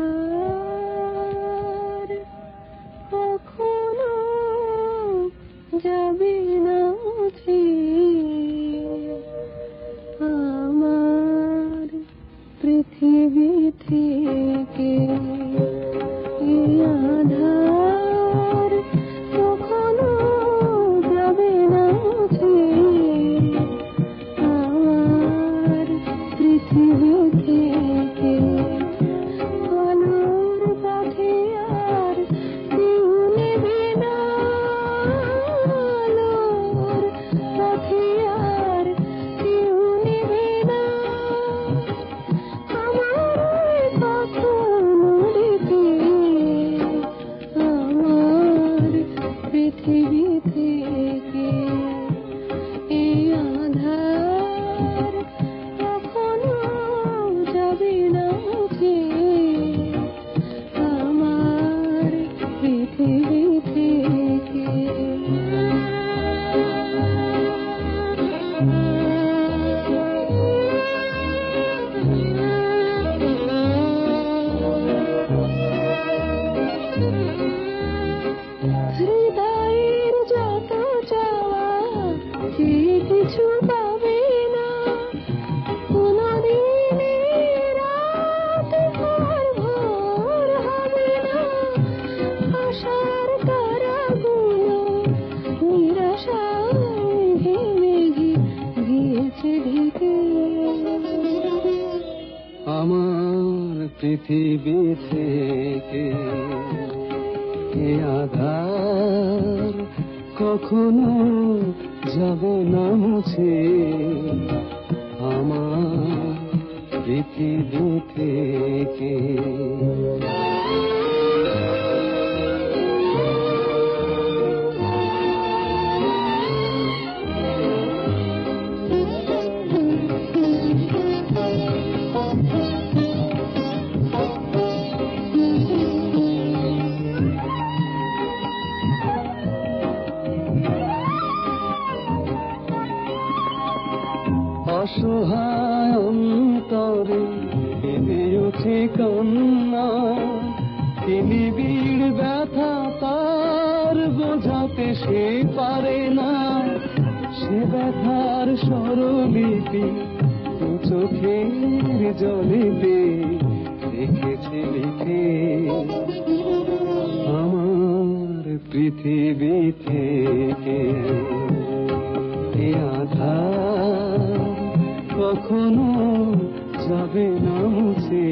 আধার কখনো যাবে আমার পৃথিবী থেকে হৃদয়ের যত চাওয়া সে কিছু পাবে না। কোনদিনই রাত আর ভোর গিয়েছে ঢেকে। আমার পৃথিবী থেকে এ আধার কখনো যাবে না মুছে। আমার পৃথিবী থেকে অসহায় অন্তরে কেঁদে উঠে কান্না তিনি বীর ব্যথা তার বোঝাতে সে পারে না। সে ব্যথার স্বরলিপি দু চোখের জলেতে রেখেছে লিখে। আমার পৃথিবী থেকে আধার কখনো যাবে না মুছে।